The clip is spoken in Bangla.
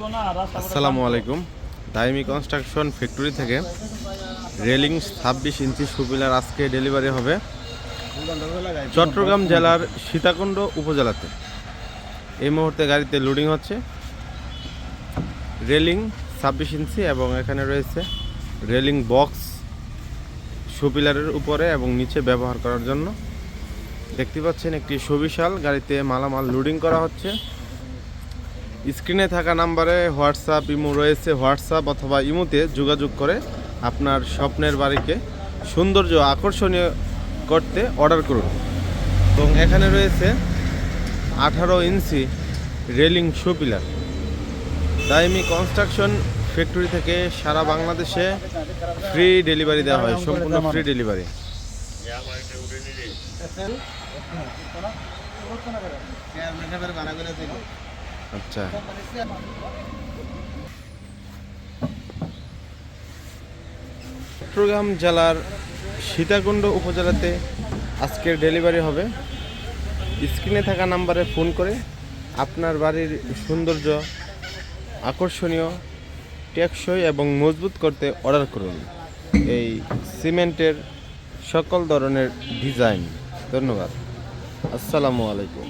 আসসালামু আলাইকুম। দাইমি কনস্ট্রাকশন ফ্যাক্টরি থেকে রেলিং ছাব্বিশ ইঞ্চি সুবিলার আজকে ডেলিভারি হবে চট্টগ্রাম জেলার সীতাকুণ্ড উপজেলাতে। এই মুহূর্তে গাড়িতে লোডিং হচ্ছে। রেলিং ছাব্বিশ ইঞ্চি এবং এখানে রয়েছে রেলিং বক্স সুপিলারের উপরে এবং নিচে ব্যবহার করার জন্য। দেখতে পাচ্ছেন একটি সুবিশাল গাড়িতে মালামাল লোডিং করা হচ্ছে। স্ক্রিনে থাকা নাম্বারে হোয়াটসঅ্যাপ, ইমো রয়েছে। হোয়াটসঅ্যাপ অথবা ইমোতে যোগাযোগ করে আপনার স্বপ্নের বাড়িকে সৌন্দর্য আকর্ষণীয় করতে অর্ডার করুন। এবং এখানে রয়েছে আঠারো inch railing show pillar. Daimi construction factory থেকে সারা বাংলাদেশে ফ্রি ডেলিভারি দেওয়া হয়, সম্পূর্ণ ফ্রি ডেলিভারি। আচ্ছা। চট্টগ্রাম জেলার সীতাকুণ্ড উপজেলাতে আজকের ডেলিভারি হবে। স্ক্রিনে থাকা নাম্বারে ফোন করে আপনার বাড়ির সৌন্দর্য আকর্ষণীয়, টেকসই এবং মজবুত করতে অর্ডার করুন। এই সিমেন্টের সকল ধরনের ডিজাইন। ধন্যবাদ। আসসালামু আলাইকুম।